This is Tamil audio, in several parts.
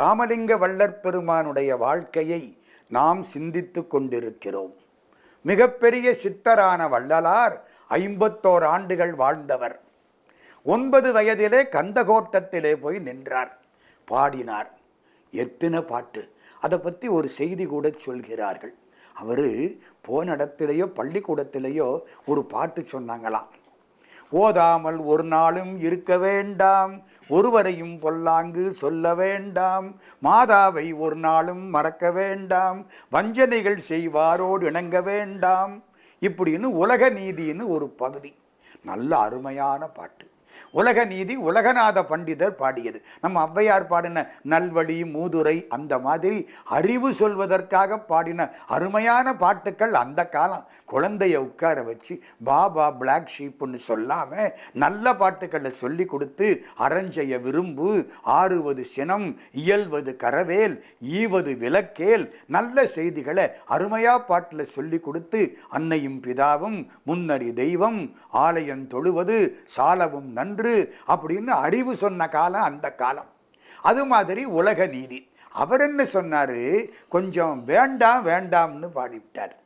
ராமலிங்க வள்ளற் பெருமானுடைய வாழ்க்கையை நாம் சிந்தித்து கொண்டிருக்கிறோம். மிகப்பெரிய சித்தரான வள்ளலார் ஐம்பத்தோர் ஆண்டுகள் வாழ்ந்தவர். ஒன்பது வயதிலே கந்தகோட்டத்திலே போய் நின்றார். பாடினார். எத்தனை பாட்டு? அதை பற்றி ஒரு செய்தி கூட சொல்கிறார்கள். அவர் போன இடத்திலேயோ பள்ளிக்கூடத்திலேயோ ஒரு பாட்டு சொன்னாங்களாம். ஓதாமல் ஒரு நாளும் இருக்க வேண்டாம். ஒருவரையும் பொல்லாங்கு சொல்ல வேண்டாம். மாதாவை ஒரு நாளும் மறக்க வேண்டாம். வஞ்சனைகள் செய்வாரோடு இணங்க வேண்டாம். இப்படின்னு உலக நீதின்னு ஒரு பகுதி. நல்ல அருமையான பாட்டு. உலக நீதி உலகநாத பண்டிதர் பாடியது. நம்ம ஔவையார் பாடின நல்வழி மூதுரை அந்த மாதிரி அறிவு சொல்வதற்காக பாடின அருமையான பாட்டுக்கள் அந்த காலம். குழந்தைய உட்கார வச்சு பாபா பிளாக் ஷீப்புன்னு சொல்லாம நல்ல பாட்டுக்களை சொல்லி கொடுத்து அரஞ்செய்ய விரும்பு ஆறுவது சினம் இயல்வது கரவேல் ஈவது விளக்கேல் நல்ல செய்திகளை அருமையா பாட்டில் சொல்லி கொடுத்து அன்னையும் பிதாவும் முன்னறி தெய்வம் ஆலயம் தொழுவது சாலவும் நன்று அப்படின்னு அறிவு சொன்ன காலம் அந்த காலம். அது மாதிரி உலக நீதி. அவர் என்ன சொன்னார்? கொஞ்சம் வேண்டாம் வேண்டாம்னு பாடிவிட்டார்.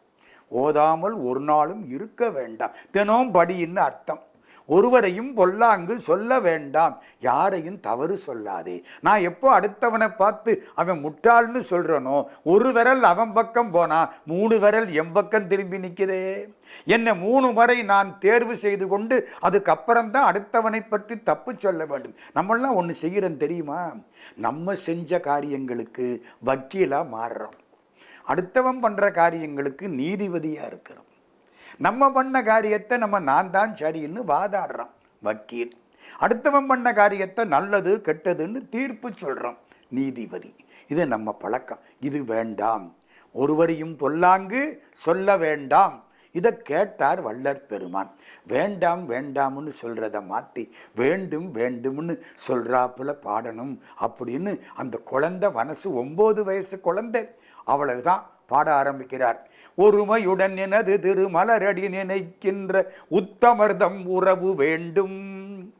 ஓதாமல் ஒரு நாளும் இருக்க வேண்டாம். தினம் படின்னு அர்த்தம். ஒருவரையும் பொல்லாங்கு சொல்ல வேண்டாம். யாரையும் தவறு சொல்லாதே. நான் எப்போ அடுத்தவனை பார்த்து அவன் முட்டாள்னு சொல்கிறனோ ஒரு விரல் அவன் பக்கம் போனால் மூணு விரல் என் பக்கம் திரும்பி நிற்கிறே என்னை மூணு முறை நான் தேர்வு செய்து கொண்டு அதுக்கப்புறம் தான் அடுத்தவனை பற்றி தப்பு சொல்ல வேண்டும். நம்மளாம் ஒன்று செய்கிறோம் தெரியுமா? நம்ம செஞ்ச காரியங்களுக்கு வக்கீலாக மாறுறோம். அடுத்தவன் பண்ணுற காரியங்களுக்கு நீதிபதியாக இருக்கிறோம். நம்ம பண்ண காரியத்தை நம்ம நான் தான் சரின்னு வாதாடுறோம். வக்கீல். அடுத்தவன் பண்ண காரியத்தை நல்லது கெட்டதுன்னு தீர்ப்பு சொல்கிறோம் நீதிபதி. இது நம்ம பழக்கம். இது வேண்டாம். ஒருவரையும் பொல்லாங்கு சொல்ல வேண்டாம். இதை கேட்டார் வள்ளற் பெருமான். வேண்டாம் வேண்டாம்னு சொல்கிறத மாற்றி வேண்டும் வேண்டும்னு சொல்கிறாப்புல பாடணும் அப்படின்னு அந்த குழந்தை மனசு ஒம்பது வயசு குழந்தை. அவ்வளவுதான். பாட ஆரம்பிக்கிறார். ஒருமையுடன் எனது திருமலரடி நினைக்கின்ற உத்தமர்தம் உறவு வேண்டும்.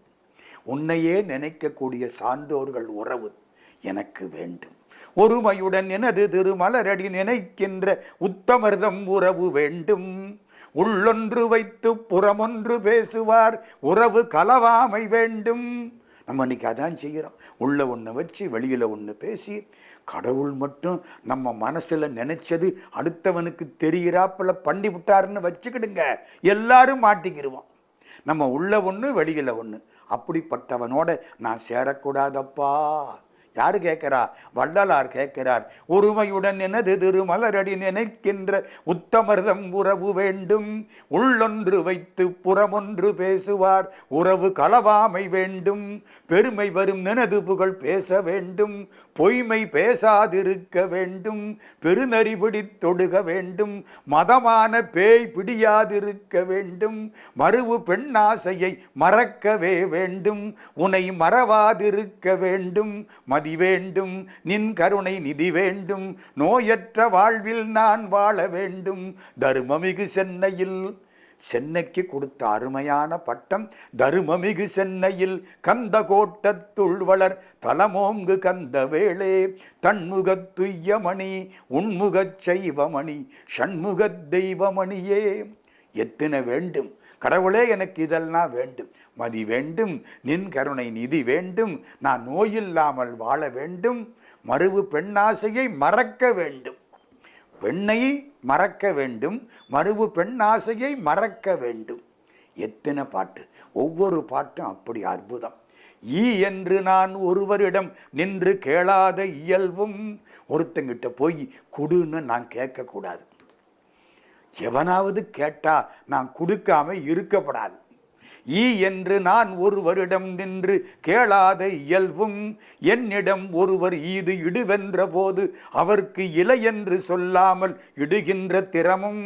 உன்னையே நினைக்கக்கூடிய சான்றோர்கள் உறவு எனக்கு வேண்டும். ஒருமையுடன் எனது திருமலரடி நினைக்கின்ற உத்தமர்தம் உறவு வேண்டும். உள்ளொன்று வைத்து புறமொன்று பேசுவார் உறவு கலவாமை வேண்டும். நம்ம இன்றைக்கி அதான் செய்கிறோம். உள்ளே ஒன்று வச்சு வெளியில் ஒன்று பேசி கடவுள் மட்டும் நம்ம மனசில் நினச்சது அடுத்தவனுக்கு தெரிகிறாப்பில் பண்ணி விட்டாருன்னு வச்சுக்கிடுங்க. எல்லாரும் மாட்டிக்கிடுவோம் நம்ம உள்ள ஒன்று வெளியில் ஒன்று அப்படிப்பட்டவனோட நான் சேரக்கூடாதப்பா. யார் கேட்கிறா? வள்ளலார் கேட்கிறார். ஒருமையுடன் எனது திருமலரடி நினைக்கின்ற உத்தமர்தம் உறவு வேண்டும். உள்ளொன்று வைத்து புறமொன்று பேசுவார். உறவு களவாமை வேண்டும். பெருமை வரும் எனது புகழ் பேச வேண்டும். பொய்மை பேசாதிருக்க வேண்டும். பெருநறிபிடி தொடுக வேண்டும். மதமான பேய் பிடியாதிருக்க வேண்டும். மறுவு பெண்ணாசையை மறக்கவே வேண்டும். உனை மறவாதிருக்க வேண்டும். வேண்டும். நின் கருணை நிதி வேண்டும். நோயற்ற வாழ்வில் நான் வாழ வேண்டும். தருமமிகு சென்னையில். சென்னைக்கு கொடுத்த அருமையான பட்டம். தருமமிகு சென்னையில் கந்த கோட்டத்துள் வளர். தலமோங்கு கந்த வேளே தன்முகத் துய்யமணி உன்முகச் செய்வமணி ஷண்முகத் தெய்வமணியே. எத்தனை வேண்டும்? கடவுளே எனக்கு இதெல்லாம் வேண்டும். மதி வேண்டும் நின் கருணை நிதி வேண்டும் நான் நோயில்லாமல் வாழ வேண்டும் மறுவு பெண்ணாசையை மறக்க வேண்டும். பெண்ணை மறக்க வேண்டும் மறுவு பெண்ணாசையை மறக்க வேண்டும். எத்தனை பாட்டு? ஒவ்வொரு பாட்டும் அப்படி அற்புதம். ஈ என்று நான் ஒருவரிடம் நின்று கேளாத இயல்பும் ஒருத்தங்கிட்ட போய் குடுன்னு நான் கேட்கக்கூடாது. எவனாவது கேட்டால் நான் கொடுக்காம இருக்கப்படாது. ஈ என்று நான் ஒருவரிடம் நின்று கேளாத இயல்பும் என்னிடம் ஒருவர் ஈது இடுவென்ற போது அவர்க்கு இலை என்று சொல்லாமல் இடுகின்ற திறமும்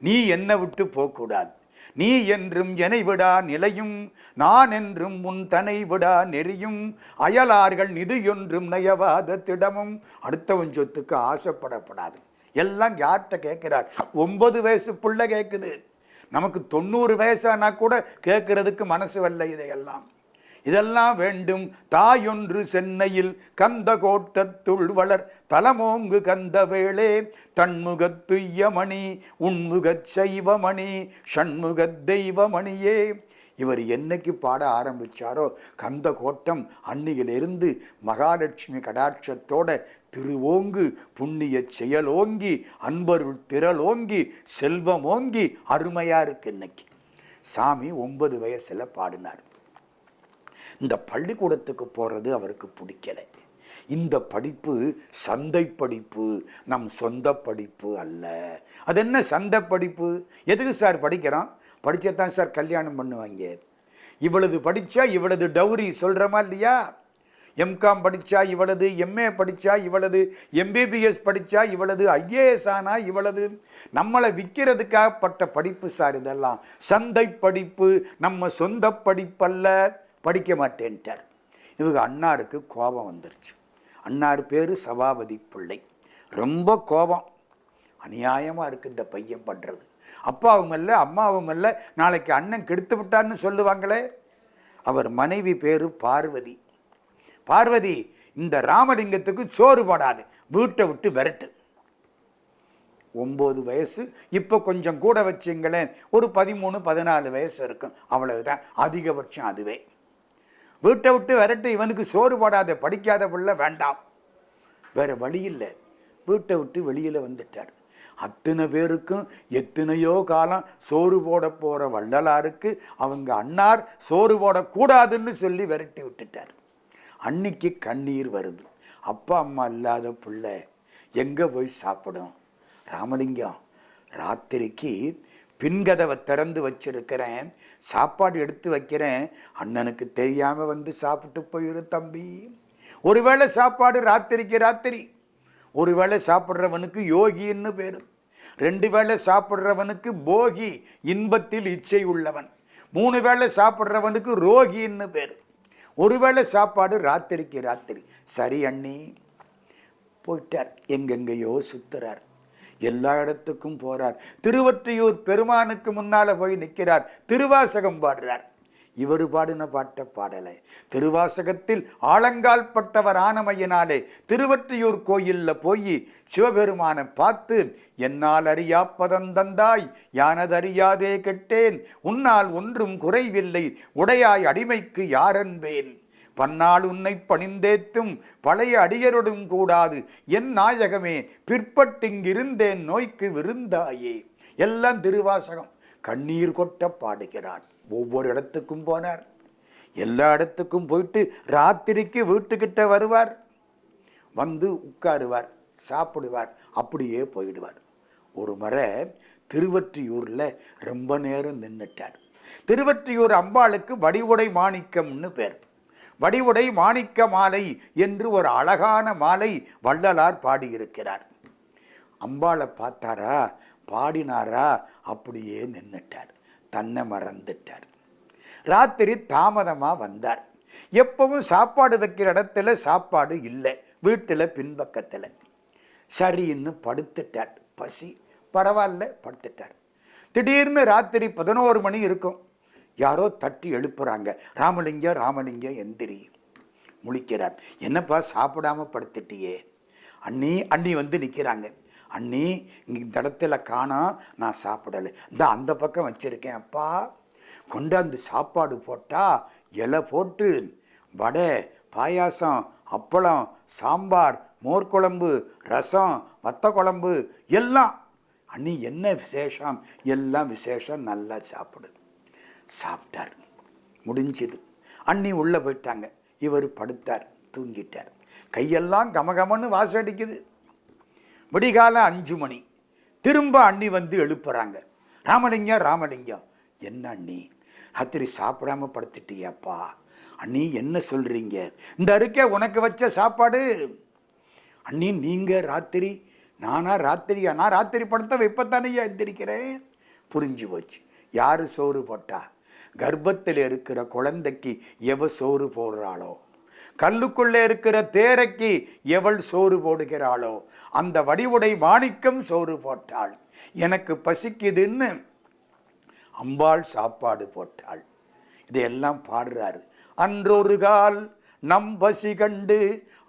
நீ என்னை விட்டு போகக்கூடாது. நீ என்றும் என்னை விடா நிலையும் நான் என்றும் உன் தனை விடா நெறியும். அயலார்கள் நிதி ஒன்றும் நயவாத திடமும் அடுத்தவன் சொத்துக்கு ஆசைப்படப்படாது. எல்லாம் யார்கிட்ட கேட்கிறார்? ஒன்பது வயசு புள்ள கேட்குது. நமக்கு தொண்ணூறு வயசானா கூட கேட்கறதுக்கு மனசு வரல இதையெல்லாம். இதெல்லாம் வேண்டும். தாயொன்று சென்னையில் கந்த கோட்டத்துள் வளர். தலமோங்கு கந்த வேளே தன்முகத்துய்யமணி உன்முகச் சைவமணி ஷண்முகத் தெய்வமணியே. இவர் என்னைக்கு பாட ஆரம்பித்தாரோ கந்த கோட்டம் அன்னையிலிருந்து மகாலட்சுமி கடாட்சத்தோட திருவோங்கு புண்ணிய செயலோங்கி அன்பருள் திரளோங்கி செல்வமோங்கி அருமையாக இருக்கு இன்னைக்கு. சாமி ஒன்பது வயசில் பாடினார். இந்த பள்ளிக்கூடத்துக்கு போகிறது அவருக்கு பிடிக்கல. இந்த படிப்பு சந்தை படிப்பு நம் சொந்த படிப்பு அல்ல. அது என்ன சந்தை படிப்பு? எதுக்கு சார் படிக்கிறோம் தான் சார் கல்யாணம் பண்ணுவாங்க. இவ்வளவு படித்தா இவ்வளவு டௌரி சொல்கிறோமா இல்லையா எம்காம் படித்தா இவளது எம்ஏ படித்தா இவளது எம்பிபிஎஸ் படித்தா இவளது ஐஏஎஸ் ஆனா இவளது. நம்மளை விற்கிறதுக்காகப்பட்ட படிப்பு சார் இதெல்லாம். சந்தை படிப்பு நம்ம சொந்த படிப்பல்ல. படிக்க மாட்டேன்ட்டார். இவங்க அண்ணாருக்கு கோபம் வந்துருச்சு. அண்ணார் பேர் சபாபதி பிள்ளை. ரொம்ப கோபம். அநியாயமாக இருக்குது இந்த பையன் பண்ணுறது அப்பாவும் இல்லை அம்மாவும் இல்லை நாளைக்கு அண்ணன் கெடுத்து விட்டான்னு சொல்லுவாங்களே. அவர் மனைவி பேர் பார்வதி. பார்வதி இந்த ராமலிங்கத்துக்கு சோறு போடாது. வீட்டை விட்டு விரட்டு. ஒம்பது வயசு. இப்போ கொஞ்சம் கூட வச்சுங்களேன். ஒரு பதிமூணு பதினாலு வயசு இருக்கும். அவ்வளவுதான். அதிகபட்சம் அதுவே. வீட்டை விட்டு விரட்டு. இவனுக்கு சோறு போடாத படிக்காத பிள்ளை வேண்டாம். வேற வழி இல்லை. வீட்டை விட்டு வெளியில் வந்துட்டார். அத்தனை பேருக்கும் எத்தனையோ காலம் சோறு போட போகிற வள்ளலாருக்கு அவங்க அன்னார் சோறு போடக்கூடாதுன்னு சொல்லி விரட்டி விட்டுட்டார். அன்னைக்கு கண்ணீர் வருது. அப்பா அம்மா இல்லாத பிள்ளை எங்கே போய் சாப்பிடும்? ராமலிங்கம் ராத்திரிக்கு பின்கதவை திறந்து வச்சிருக்கிறேன். சாப்பாடு எடுத்து வைக்கிறேன். அண்ணனுக்கு தெரியாமல் வந்து சாப்பிட்டு போயிரு தம்பி. ஒருவேளை சாப்பாடு ராத்திரிக்கு ராத்திரி. ஒருவேளை சாப்பிட்றவனுக்கு யோகின்னு பேர். ரெண்டு வேளை சாப்பிட்றவனுக்கு போகி இன்பத்தில் இச்சை உள்ளவன். மூணு வேளை சாப்பிட்றவனுக்கு ரோகின்னு பேர். ஒருவேளை சாப்பாடு ராத்திரிக்கு ராத்திரி. சரி அண்ணி. போயிட்டார். எங்கெங்கேயோ சுத்துறார். எல்லா இடத்துக்கும் போறார். திருவொற்றியூர் பெருமானுக்கு முன்னால போய் நிற்கிறார் திருவாசகம் பாடுறார். இவர் பாடின பாட்ட பாடலை. திருவாசகத்தில் ஆழங்கால் பட்டவர் ஆனமையினாலே திருவற்றியூர் கோயிலில் போய் சிவபெருமானை பார்த்து என்னால் அறியாப்பதந்தந்தாய் யானதறியாதே கெட்டேன் உன்னால் ஒன்றும் குறைவில்லை உடையாய் அடிமைக்கு யாரென்பேன்? பன்னால் உன்னை பணிந்தேத்தும் பழைய அடியருடும் கூடாது என் நாயகமே பிற்பட்டிங்கிருந்தேன் நோய்க்கு விருந்தாயே. எல்லாம் திருவாசகம் கண்ணீர் கொட்ட பாடுகிறார் ஒவ்வொரு இடத்துக்கும் போனார். எல்லா இடத்துக்கும் போயிட்டு ராத்திரிக்கு வீட்டுக்கிட்ட வருவார். வந்து உட்காருவார் சாப்பிடுவார் அப்படியே போயிடுவார். ஒரு முறை திருவற்றியூரில் ரொம்ப நேரம் நின்றுட்டார் திருவற்றியூர் அம்பாளுக்கு வடிவுடை மாணிக்கம்னு பேர். வடிவுடை மாணிக்க மாலை என்று ஒரு அழகான மாலை வள்ளலார் பாடியிருக்கிறார். அம்பாளை பார்த்தாரா பாடினாரா அப்படியே நின்றுட்டார் தன்னை மறந்துட்டார். ராத்திரி தாமதமாக வந்தார். எப்பவும் சாப்பாடு வைக்கிற இடத்துல சாப்பாடு இல்லை. வீட்டில் பின்பக்கத்தில். சரின்னு படுத்துட்டார். பசி. பரவாயில்ல படுத்துட்டார். திடீர்னு ராத்திரி பதினோரு மணி இருக்கும். யாரோ தட்டி எழுப்புறாங்க. ராமலிங்கம் ராமலிங்கம் எந்திரி. முழிக்கிறார். என்னப்பா சாப்பிடாம படுத்துட்டியே? அண்ணி அண்ணி வந்து நிற்கிறாங்க அண்ணி இந்த இடத்துல காணோம் நான் சாப்பிடலை. இந்த அந்த பக்கம் வச்சுருக்கேன் அப்பா. கொண்டாந்து சாப்பாடு போட்டால் இலை போட்டு வடை பாயாசம் அப்பளம் சாம்பார் மோர் குழம்பு ரசம் வத்த குழம்பு எல்லாம். அண்ணி என்ன விசேஷம்? எல்லாம் விசேஷம் நல்லா சாப்பிடு. சாப்பிட்டார். முடிஞ்சுது. அண்ணி உள்ளே போயிட்டாங்க. இவர் படுத்தார் தூங்கிட்டார். கையெல்லாம் கமகமன்னு வாசடிக்குது விடிகாலம் அஞ்சு மணி. திரும்ப அண்ணி வந்து எழுப்புறாங்க. ராமலிங்கம் ராமலிங்கம் என்ன அண்ணி? ராத்திரி சாப்பிடாம படுத்துட்டியாப்பா. அண்ணி என்ன சொல்றீங்க? இந்த அருக்கே உனக்கு வச்ச சாப்பாடு? அண்ணி நீங்க ராத்திரி நானா ராத்திரியா? நான் ராத்திரி படுத்த வைப்பத்தானையா எந்திரிக்கிறேன். புரிஞ்சு போச்சு. யாரு சோறு போட்டா? கர்ப்பத்தில் இருக்கிற குழந்தைக்கு எவ சோறு போடுறாளோ? கல்லுக்குள்ளே இருக்கிற தேரைக்கு எவள் சோறு போடுகிறாளோ அந்த வடிவுடை மாணிக்கம் சோறு போட்டாள். எனக்கு பசிக்குதுன்னு அம்பாள் சாப்பாடு போட்டாள். இதையெல்லாம் பாடுறாரு. அன்றொரு கால் நம் பசி கண்டு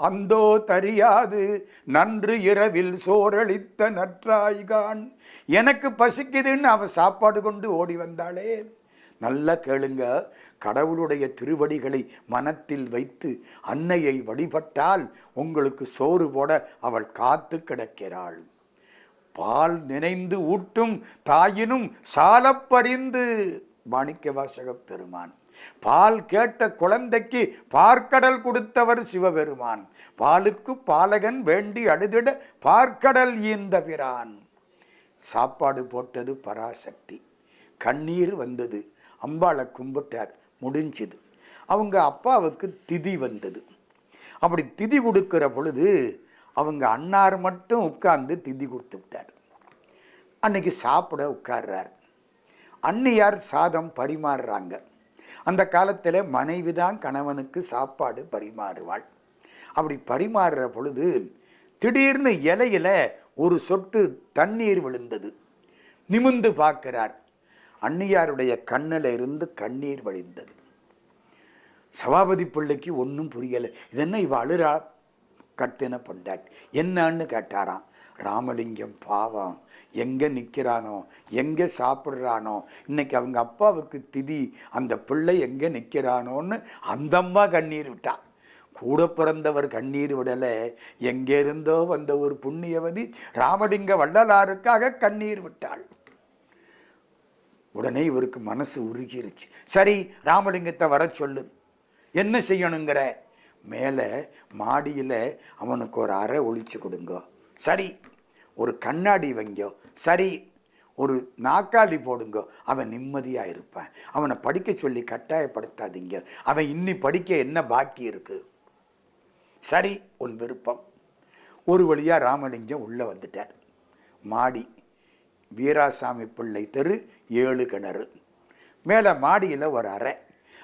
அந்தோ தரியாது நன்று இரவில் சோரளித்த நற்றாய்கான் எனக்கு பசிக்குதுன்னு அவ சாப்பாடு கொண்டு ஓடி வந்தாளே. நல்லா கேளுங்க. கடவுளுடைய திருவடிகளை மனத்தில் வைத்து அன்னையை வழிபட்டால் உங்களுக்கு சோறு போட அவள் காத்து கிடக்கிறாள். பால் நினைந்து ஊட்டும் தாயினும் சாலப்பறிந்து மாணிக்க வாசக பெருமான். பால் கேட்ட குழந்தைக்கு பார்க்கடல் கொடுத்தவர் சிவபெருமான். பாலுக்கு பாலகன் வேண்டி அழுதிட பார்க்கடல் ஈந்த பிரான். சாப்பாடு போட்டது பராசக்தி. கண்ணீர் வந்தது. அம்பாளை கும்பிட்டார். முடிஞ்சுது. அவங்க அப்பாவுக்கு திதி வந்தது. அப்படி திதி கொடுக்கிற பொழுது அவங்க அன்னார் மட்டும் உட்கார்ந்து திதி கொடுத்து விட்டார். அன்னைக்கு சாப்பிட உட்கார்றார். அன்னியார் சாதம் பரிமாறுறாங்க. அந்த காலத்தில் மனைவி தான் கணவனுக்கு சாப்பாடு பரிமாறுவாள். அப்படி பரிமாறுற பொழுது திடீர்னு இலையில ஒரு சொட்டு தண்ணீர் விழுந்தது. நிமிந்து பார்க்கிறார். அன்னியாருடைய கண்ணில் இருந்து கண்ணீர் வழிந்தது. சபாபதி பிள்ளைக்கு ஒன்றும் புரியலை. இது என்ன இவ அழுறா? கட்டின பொண்டாட்டி. என்னன்னு கேட்டாராம். ராமலிங்கம் பாவம். எங்கே நிற்கிறானோ எங்கே சாப்பிட்றானோ? இன்னைக்கு அவங்க அப்பாவுக்கு திதி. அந்த பிள்ளை எங்கே நிற்கிறானோன்னு அந்த அம்மா கண்ணீர் விட்டா. கூட பிறந்தவர் கண்ணீர் விடலை. எங்கே இருந்தோ வந்த ஒரு புண்ணியவதி ராமலிங்க வள்ளலாருக்காக கண்ணீர் விட்டாள். உடனே இவருக்கு மனசு உருகிருச்சு. சரி ராமலிங்கத்தை வர சொல்லு. என்ன செய்யணுங்கிற? மேலே மாடியில் அவனுக்கு ஒரு அறை ஒழிச்சு கொடுங்க. சரி ஒரு கண்ணாடி வைங்கோ. சரி ஒரு நாக்காளி போடுங்கோ. அவன் நிம்மதியாக இருப்பான். அவனை படிக்க சொல்லி கட்டாயப்படுத்தாதீங்க. அவன் இன்னி படிக்க என்ன பாக்கி இருக்கு? சரி உன் விருப்பம். ஒரு வழியாக ராமலிங்கம் உள்ளே வந்துட்டார். மாடி வீராசாமி பிள்ளை தெரு ஏழு கிணறு. மேலே மாடியில் ஒரு அறை.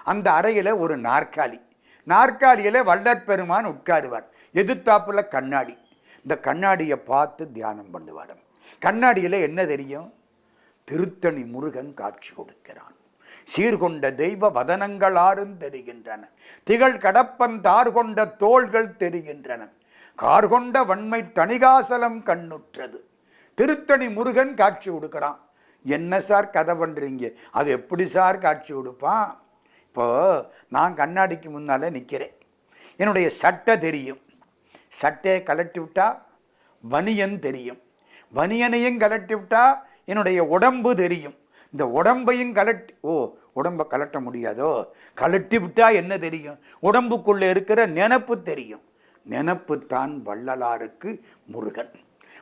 அந்த அறையில் ஒரு நாற்காலி. நாற்காலியில் வல்லற்பெருமான் உட்காருவார். எதிர்த்தாப்புல கண்ணாடி. இந்த கண்ணாடியை பார்த்து தியானம் பண்ணுவார். கண்ணாடியில் என்ன தெரியும்? திருத்தணி முருகன் காட்சி கொடுக்கிறான். சீர்கொண்ட தெய்வ வதனங்கள் ஆறும் தெரிகின்றன. திகழ் கடப்பன் தார் கொண்ட தோள்கள் தெரிகின்றன. கார்கொண்ட வன்மை தணிகாசலம் கண்ணுற்றது. திருத்தணி முருகன் காட்சி கொடுக்குறான் என்ன சார் கதை பண்ணுறீங்க அது எப்படி சார் காட்சி கொடுப்பான் இப்போ நான் கண்ணாடிக்கு முன்னால் நிற்கிறேன் என்னுடைய சட்டை தெரியும். சட்டையை கலட்டி விட்டால் பனியன் தெரியும். பனியனையும் கலட்டி விட்டால் என்னுடைய உடம்பு தெரியும். இந்த உடம்பையும் கலட்டி ஓ உடம்பை கலட்ட முடியாதோ? கலட்டி விட்டால் என்ன தெரியும்? உடம்புக்குள்ளே இருக்கிற நினப்பு தெரியும். நினப்பு தான் வள்ளலாருக்கு முருகன்.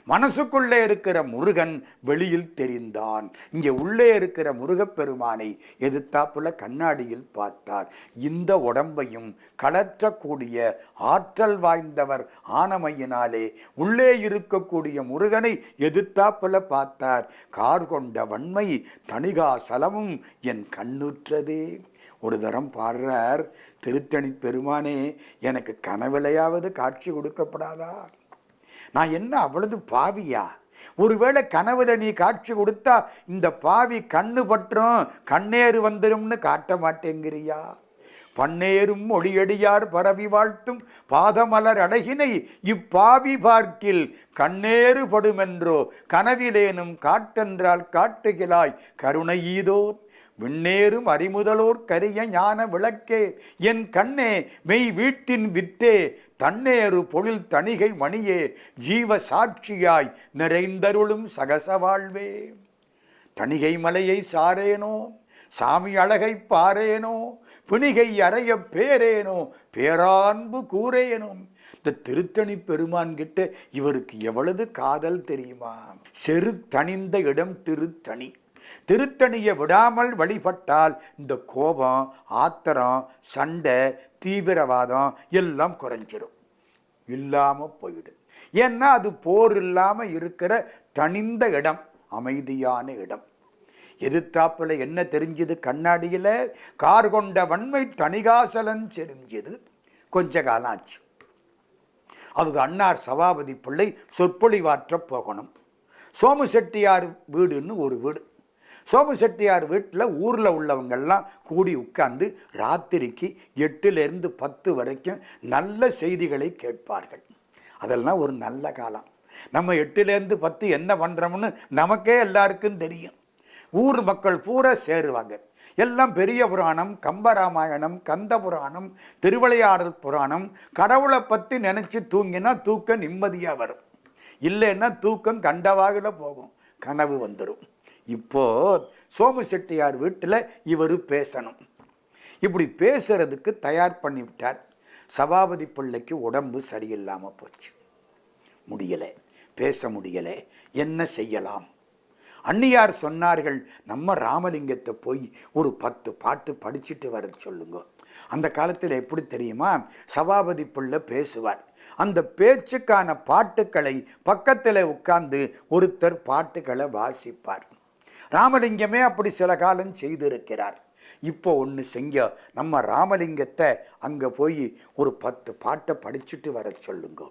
மனசுக்குள்ளே இருக்கிற முருகன் வெளியில் தெரிந்தான். இங்கே உள்ளே இருக்கிற முருகப்பெருமானை எதிர்த்தாப்புல கண்ணாடியில் பார்த்தார். இந்த உடம்பையும் கலற்றக்கூடிய ஆற்றல் வாய்ந்தவர் ஆனமையினாலே உள்ளே இருக்கக்கூடிய முருகனை எதிர்த்தாப்புல பார்த்தார். கார் கொண்ட வன்மை தணிகாசலமும் என் கண்ணுற்றதே. ஒரு தரம் பாடுறார் திருத்தணி பெருமானே எனக்கு கனவிலையாவது காட்சி கொடுக்கப்படாதா? நான் என்ன அவ்வளவு பாவியா? ஒருவேளை கனவுல நீ காட்சி கொடுத்தா இந்த பாவி கண்ணு பற்றும் கண்ணேறு வந்துரும்னு காட்ட மாட்டேங்கிறியா? பன்னேரும் மொழியடியார் பரவி வாழ்த்தும் பாதமலர் அழகினை இப்பாவி பார்க்கில் கண்ணேறு படுமென்றோ கனவிலேனும் காட்டென்றால் காட்டுகிலாய் கருணை ஈதோ விண்ணேறும் அறிமுதலோர் கரிய ஞான விளக்கே என் கண்ணே மெய் வீட்டின் வித்தே தன்னேறு பொழில் தணிகை மணியே ஜீவ சாட்சியாய் நிறைந்தருளும் சகச வாழ்வே. தணிகை மலையை சாரேனோ சாமி அழகை பாரேனோ பிணிகை அறைய பேரேனோ பேரான்பு கூறேனோ. இந்த திருத்தணி பெருமான் கிட்ட இவருக்கு எவ்வளவு காதல் தெரியுமா? செரு தணிந்த இடம் திருத்தணி. திருத்தணியை விடாமல் வழிபட்டால் இந்த கோபம் ஆத்திரம் சண்டை தீவிரவாதம் எல்லாம் குறைஞ்சிரும். இல்லாமல் போயிடும். ஏன்னா அது போர் இல்லாமல் இருக்கிற தனிந்த இடம் அமைதியான இடம். எதிர்த்தாப்பில் என்ன தெரிஞ்சது? கண்ணாடியில் கார் கொண்ட வன்மை தணிகாசலன் தெரிஞ்சது. கொஞ்ச காலம் ஆச்சு. அவங்க அன்னார் சபாபதி பிள்ளை சொற்பொழிவாற்ற போகணும். சோமு செட்டியார் வீடுன்னு ஒரு வீடு. சோமு செட்டியார் வீட்டில் ஊரில் உள்ளவங்கள்லாம் கூடி உட்கார்ந்து ராத்திரிக்கு எட்டுலேருந்து பத்து வரைக்கும் நல்ல செய்திகளை கேட்பார்கள். அதெல்லாம் ஒரு நல்ல காலம். நம்ம எட்டுலேருந்து பத்து என்ன பண்ணுறோம்னு நமக்கே எல்லாருக்கும் தெரியும். ஊர் மக்கள் பூரா சேருவாங்க. எல்லாம் பெரிய புராணம் கம்பராமாயணம் கந்த புராணம் திருவிளையாடல் புராணம் கடவுளை பற்றி நினச்சி தூங்கினா தூக்கம் நிம்மதியாக வரும். இல்லைன்னா தூக்கம் கண்டவாகில் போகும். கனவு வந்துடும் இப்போ சோமசெட்டியார் வீட்டில் இவர் பேசணும். இப்படி பேசுறதுக்கு தயார் பண்ணி விட்டார் சபாபதி பிள்ளைக்கு உடம்பு சரியில்லாமல் போச்சு. முடியலை. பேச முடியலை. என்ன செய்யலாம்? அன்னியார் சொன்னார்கள் நம்ம ராமலிங்கத்தை போய் ஒரு பத்து பாட்டு படிச்சுட்டு வர சொல்லுங்க. அந்த காலத்தில் எப்படி தெரியுமா? சபாபதி பிள்ளை பேசுவார். அந்த பேச்சுக்கான பாட்டுக்களை பக்கத்தில் உட்கார்ந்து ஒருத்தர் பாட்டுகளை வாசிப்பார். ராமலிங்கமே அப்படி சில காலம் செய்திருக்கிறார். இப்போ ஒன்று செஞ்ச நம்ம ராமலிங்கத்தை அங்கே போய் ஒரு பத்து பாட்டை படிச்சுட்டு வர சொல்லுங்க.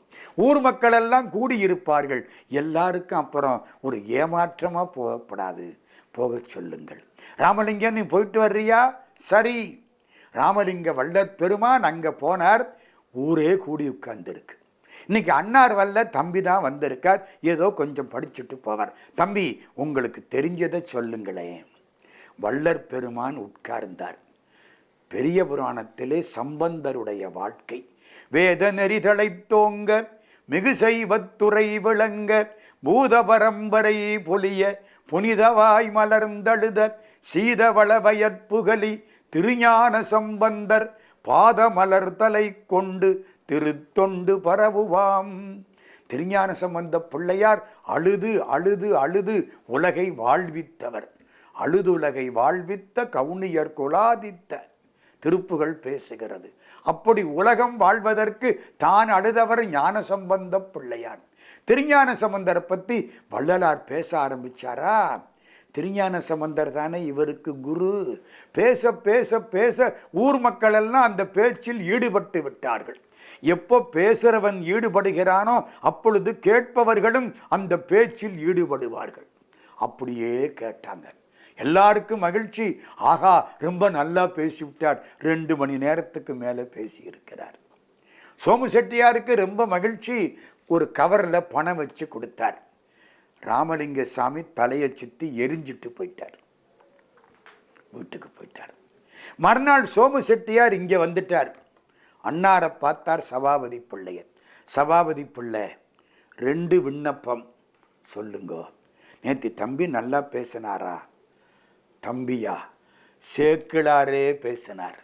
ஊர் மக்கள் எல்லாம் கூடியிருப்பார்கள். எல்லாருக்கும் அப்புறம் ஒரு ஏமாற்றமாக போகப்படாது போக சொல்லுங்கள். ராமலிங்கம் நீ போயிட்டு வர்றியா? சரி. ராமலிங்க வல்லற் பெருமான் அங்கே போனார். ஊரே கூடி உட்கார்ந்துருக்கு. இன்னைக்கு அன்னார் வல்ல தம்பி தான் வந்திருக்கார். ஏதோ கொஞ்சம் படிச்சுட்டு போவார். தம்பி உங்களுக்கு தெரிஞ்சதை சொல்லுங்களேன். வள்ளர் பெருமான் உட்கார்ந்தார். பெரிய புராணத்திலே சம்பந்தருடைய வாழ்க்கை. வேத நெறிதலை தோங்க மிகு செய்வத்துறை விளங்க பூத பரம்பரை பொலிய புனிதவாய் மலர்ந்தழுத சீதவளவயற்புகலி திருஞான சம்பந்தர் பாதமலர் தலை கொண்டு திருத்தொண்டு பரவுவாம். திருஞான சம்பந்த பிள்ளையார் அழுது அழுது அழுது உலகை வாழ்வித்தவர். அழுதுலகை வாழ்வித்த கவுனியர் குலாதித்த திருப்புகள் பேசுகிறது. அப்படி உலகம் வாழ்வதற்கு தான் அழுதவர் ஞான சம்பந்த பிள்ளையார். திருஞான சம்பந்தரை பற்றி வள்ளலார் பேச ஆரம்பிச்சாரா? திருஞான சம்பந்தர் தானே இவருக்கு குரு. பேச பேச பேச ஊர் மக்களெல்லாம் அந்த பேச்சில் ஈடுபட்டு விட்டார்கள். எப்போ பேசுகிறவன் ஈடுபடுகிறானோ அப்பொழுது கேட்பவர்களும் அந்த பேச்சில் ஈடுபடுவார்கள். அப்படியே கேட்டாங்க. எல்லாருக்கும் மகிழ்ச்சி. ஆகா ரொம்ப நல்லா பேசிவிட்டார். ரெண்டு மணி நேரத்துக்கு மேலே பேசியிருக்கிறார். சோமு செட்டியாருக்கு ரொம்ப மகிழ்ச்சி. ஒரு கவரில் பணம் வச்சு கொடுத்தார். ராமலிங்க சாமி தலையை சுற்றி எரிஞ்சிட்டு போயிட்டார். வீட்டுக்கு போயிட்டார். மறுநாள் சோமு செட்டியார் இங்கே வந்துட்டார். அன்னாரை பார்த்தார் சபாபதி பிள்ளையர் சபாபதி பிள்ளை ரெண்டு விண்ணப்பம் சொல்லுங்கோ. நேற்று தம்பி நல்லா பேசினாரா? தம்பியா? சேக்கிழாரே பேசினார்.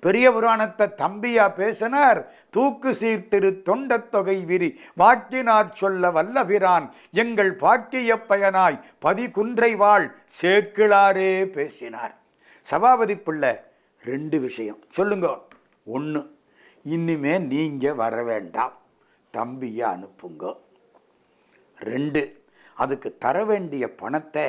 பெரிய புராணத்தை தம்பியா பேசினார். தூக்கு சீர்திரு தொண்டத் தொகை விரி வாக்கினாற் சொல்ல வல்லபிரான் எங்கள் பாக்கிய பயனாய் பதி குன்றை வாழ் சேக்கிழாரே பேசினார். சபாபதி பிள்ளை ரெண்டு விஷயம் சொல்லுங்க. ஒன்று இனிமே நீங்கள் வர வேண்டாம். தம்பியை அனுப்புங்க. ரெண்டு அதுக்கு தர வேண்டிய பணத்தை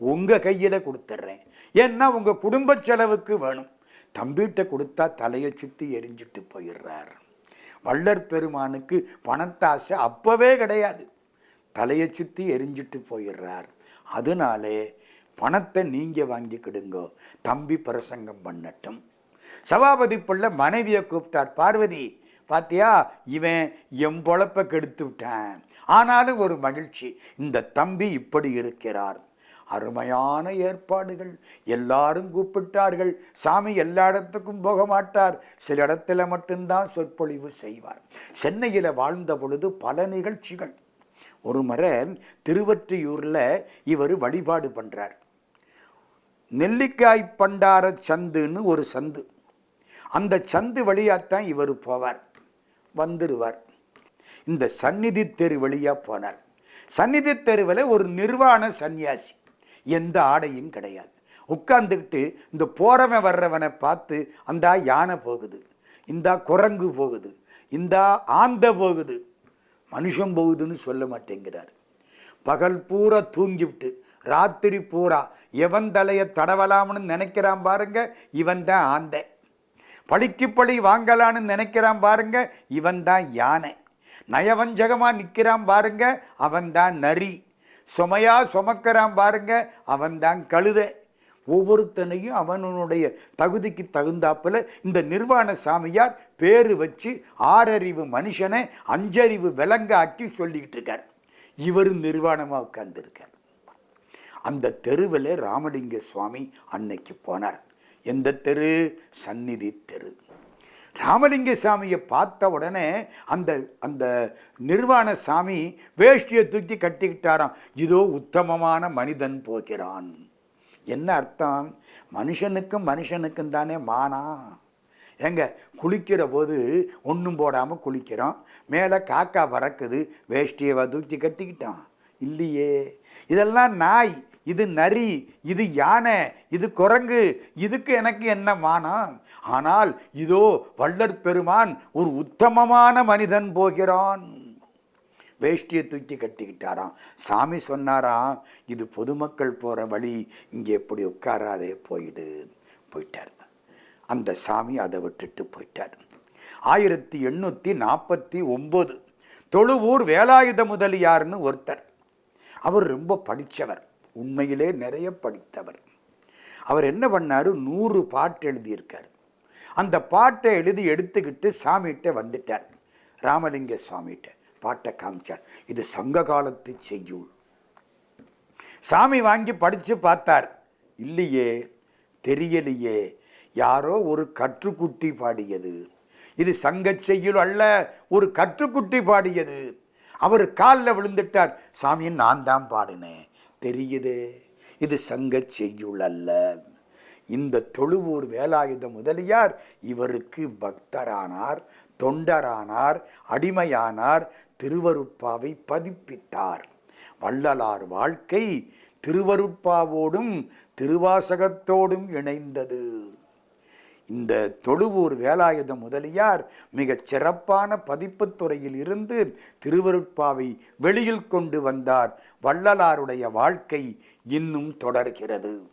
உங்கள் கையில் கொடுத்துட்றேன் ஏன்னா உங்கள் குடும்ப செலவுக்கு வேணும். தம்பிகிட்ட கொடுத்தா தலையை சுற்றி எரிஞ்சிட்டு போயிடுறார். வள்ளற் பெருமானுக்கு பணத்தாசை அப்போவே கிடையாது. தலையை சுற்றி எரிஞ்சிட்டு போயிடுறார். அதனாலே பணத்தை நீங்கள் வாங்கிக்கிடுங்கோ. தம்பி பிரசங்கம் பண்ணட்டும். சபாபதி பிள்ளை மனைவியை கூப்பிட்டார். பார்வதி பாத்தியா? இவன் என் பொழப்பை கெடுத்து விட்டான். ஆனாலும் ஒரு மகிழ்ச்சி. இந்த தம்பி இப்படி இருக்கிறார். அருமையான ஏற்பாடுகள். எல்லாரும் கூப்பிட்டார்கள். சாமி எல்லா இடத்துக்கும் போக மாட்டார். சில இடத்துல மட்டும்தான் சொற்பொழிவு செய்வார். சென்னையில் வாழ்ந்த பொழுது பல நிகழ்ச்சிகள். ஒரு முறை திருவற்றியூரில் இவர் வழிபாடு பண்ணுறார் நெல்லிக்காய் பண்டார சந்துன்னு ஒரு சந்து. அந்த சந்து வழியாகத்தான் இவர் போவார். வந்துடுவார் இந்த சந்நிதி தெரு வழியாக போனார். சந்நிதி தெருவில் ஒரு நிர்வாண சந்நியாசி. எந்த ஆடையும் கிடையாது. உட்கார்ந்துக்கிட்டு இந்த போறவன் வர்றவனை பார்த்து அந்தா யானை போகுது. இந்தா குரங்கு போகுது. இந்தா ஆந்த போகுது. மனுஷன் போகுதுன்னு சொல்ல மாட்டேங்கிறார். பகல் பூரா தூங்கிவிட்டு ராத்திரி பூரா எவன் தலையை தடவலாம்னு நினைக்கிறான் பாருங்க இவன் தான் ஆந்தை. பழிக்கு பழி வாங்கலான்னு நினைக்கிறான் பாருங்க இவன் தான் யானை. நயவஞ்சகமாக நிற்கிறான் பாருங்க அவன் தான் நரி. சுமையா சுமக்கிறான் பாருங்க அவன்தான் கழுதை. ஒவ்வொருத்தனையும் அவனுடைய தகுதிக்கு தகுந்தாப்புல இந்த நிர்வாண சாமியார் பேரு வச்சு ஆறறிவு மனுஷனை அஞ்சறிவு விலங்காக்கி சொல்லிக்கிட்டு இருக்கார். இவர் நிர்வாணமாக உட்கார்ந்துருக்கார். அந்த தெருவில் ராமலிங்க சுவாமி அன்னைக்கு போனார். எந்த தெரு? சந்நிதி தெரு. ராமலிங்க சாமியை பார்த்த உடனே அந்த அந்த நிர்வாண சாமி வேஷ்டியை தூக்கி கட்டிக்கிட்டாராம். இதோ உத்தமமான மனிதன் போகிறான். என்ன அர்த்தம்? மனுஷனுக்கும் மனுஷனுக்கும் தானே மானா? ஏங்க குளிக்கிற போது ஒன்றும் போடாமல் குளிக்கிறோம் மேலே காக்கா பறக்குது. வேஷ்டியை தூக்கி கட்டிக்கிட்டான். இல்லையே. இதெல்லாம் நாய். இது நரி இது யானை இது குரங்கு இதுக்கு எனக்கு என்ன மானம்? ஆனால் இதோ வள்ளற் பெருமான் ஒரு உத்தமமான மனிதன் போகிறான். வேஷ்டியை தூக்கி கட்டிக்கிட்டாராம். சாமி சொன்னாராம் இது பொதுமக்கள் போகிற வழி இங்கே எப்படி உட்காராதே போயிடு. போயிட்டார். அந்த சாமி அதை விட்டுட்டு போயிட்டார். ஆயிரத்தி எண்ணூற்றி நாற்பத்தி ஒம்பது தொழுவூர் வேலாயுத முதலியார்னு ஒருத்தர். அவர் ரொம்ப படித்தவர் உண்மையிலே நிறைய படித்தவர். அவர் என்ன பண்ணார்? நூறு பாட்டு எழுதியிருக்கார். அந்த பாட்டை எழுதி எடுத்துக்கிட்டு சாமிகிட்ட வந்துட்டார். ராமலிங்க சுவாமிகிட்ட பாட்டை காமிச்சார். இது சங்க காலத்து செய்யுள். சாமி வாங்கி படித்து பார்த்தார். இல்லையே தெரியலையே. யாரோ ஒரு கற்றுக்குட்டி பாடியது. இது சங்க செய்யுள் அல்ல ஒரு கற்றுக்குட்டி பாடியது. அவர் காலில் விழுந்துட்டார். சாமியை நான் தான் பாடினேன். தெரியுதே? இது சங்க செய்யுள் அல்ல. இந்த தொழுவூர் வேலாயுத முதலியார் இவருக்கு பக்தரானார் தொண்டரானார் அடிமையானார் திருவருட்பாவை பதிப்பித்தார். வள்ளலார் வாழ்க்கை திருவருட்பாவோடும் திருவாசகத்தோடும் இணைந்தது. இந்த தொழுவூர் வேலாயுத முதலியார் மிகச் சிறப்பான பதிப்புத் துறையில் இருந்து திருவருட்பாவை வெளியில் கொண்டு வந்தார். வள்ளலாருடைய வாழ்க்கை இன்னும் தொடர்கிறது.